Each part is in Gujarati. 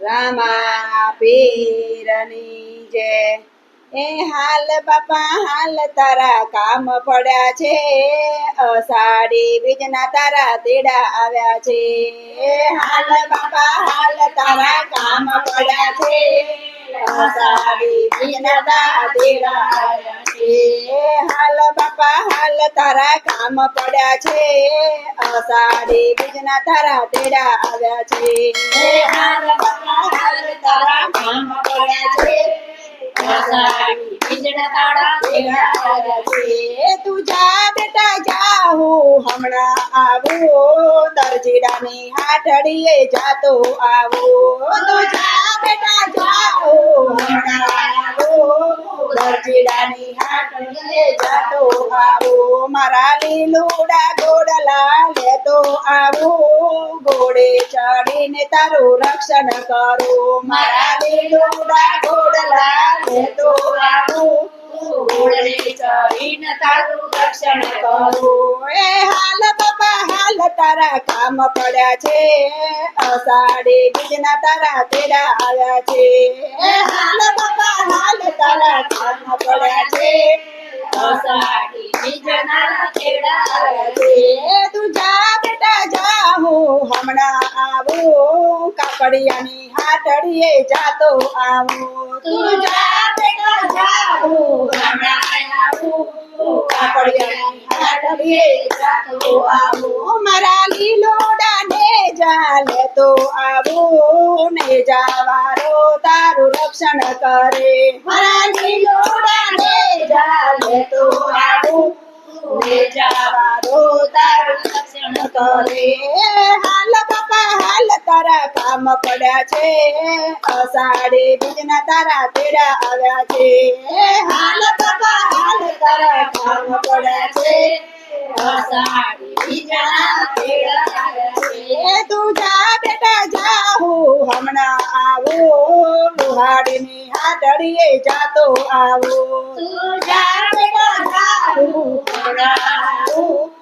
રામા પીરની જય એ હાલ બાપા, હાલ તારા કામ પડ્યા છે. અષાઢી બીજના તારા તેડા આવ્યા છે. હાલ બાપા, હાલ તારા કામ પડ્યા છે. હાલ બાપા હાલ તારા કામ બેટા જા હમણાં આવું. દરજીડાની હાટડીએ જાતો આવું. તું બેટા જા આવું દરજીડાની હાટડીએ જાતો આવું. મારા લીલુડા ગોડલા લેતો આવું. ઘોડે ચડીને તારું રક્ષણ કરો મારા લીલુડા ગોડલા લેતો આવું. ઘોડે ચડીને તારું રક્ષણ કરો એ હાલ હાલ તારા કામ પડ્યા છે. અષાઢી બીજના તારા તેડા આવ્યા છે. હાલ બાપા, હાલ તારા કામ પડ્યા છે. અષાઢી બીજના તેડા આવ્યા છે. તું જા. હમણાં આવું કાપડિયાની હાટડીએ જાતો આવું. તું જા ને જા લેતો આવું ને જાવારો તારું રક્ષણ કરે. મારા લીલોડા ને જા લેતો આવું ને જાવારો તારું રક્ષણ કરે. હાલ બાપા, હાલ તારા કામ પડ્યા છે. અષાઢી બીજના તારા તેડા આવ્યા છે. હાલ બાપા, હાલ તારા કામ પડ્યા છે. તું બેટા, જા, હું હમણાં આવું. લુહાડીની હાથડીએ જાતો આવું. તું જા બેટા, જા હમણાં આવું.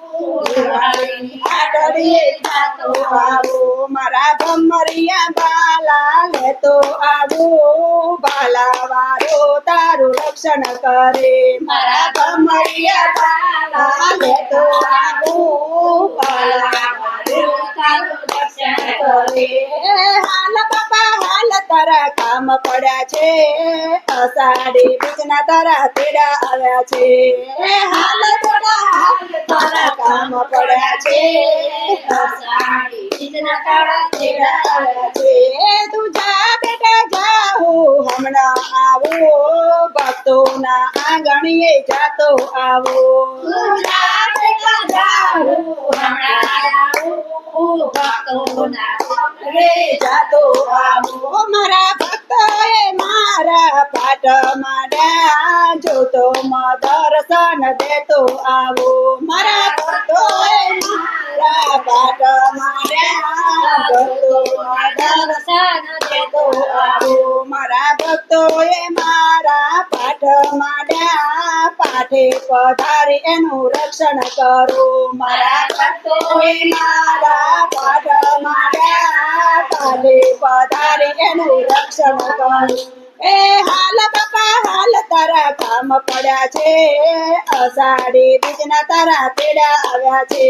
મારા ભમરિયા બાલા લેતો આવું બાલા વારો તારું રક્ષણ કરે. મારા ભમરિયા બાલા લેતો આવું બાલા વારો તારું રક્ષણ કરે હાલ બાપા હાલ તારા કામ પડ્યા છે. અષાઢી બીજના તારા તેડા આવ્યા છે. હાલ હાલ તારા કામ પડ્યા છે. અષાઢી બીજના છે. તું જા બેટા, જા હમણાં આવું. ભક્તોના આંગણીએ જાતો આવો. બેટા હમણાં આવું. ભક્તોના રે જાતો આવો મારા મારા પાટ માંડ્યા જોતો દર્શન દેતો આવો મારા ભક્તોએ મારા પાટ મારા જોતો દર્શન દેતો આવો મારા ભક્તોએ મારા પાઠ માંડ્યા પાઠે પધારી એનું રક્ષણ કરો. મારા મારા માંડ્યા પાઠે પધારી એનું રક્ષણ કરો. એ હાલ બાપા, હાલ તારા કામ પડ્યા છે. અષાઢી બીજના તારા પેડા આવ્યા છે.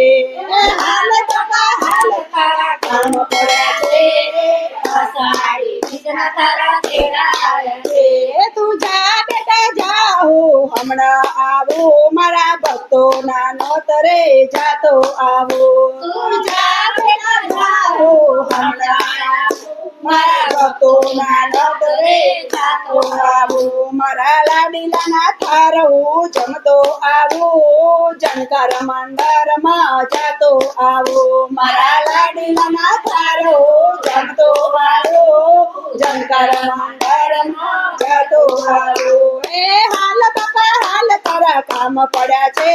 હાલ બાપા, હાલ તારા કામ પડ્યા છે. અષાઢી બીજના તારા પેડા આવ્યા છે. તું જા હમણાં આવો મારા ભક્તો ના નોતરે જાતો આવો. મારા ભક્તો ના નોતરે જાતો આવું. મારા લાડીલા ના થારવું જમતો આવો જનકાર મંડળમાં જાતો આવો. મારા લાડીલા ના થારવું જમતો આવો જનકાર મંડળમાં જાતો આવું એ હાલ બાપા હાલ તારા કામ પડ્યા છે.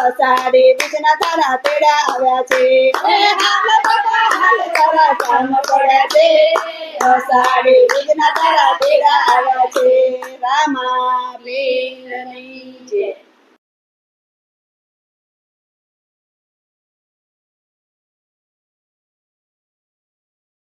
અષાઢી બીજના તારા તેડા આવ્યા છે. કામ પડ્યા છે. અષાઢી બીજના તારા તેડા આવ્યા છે. રામા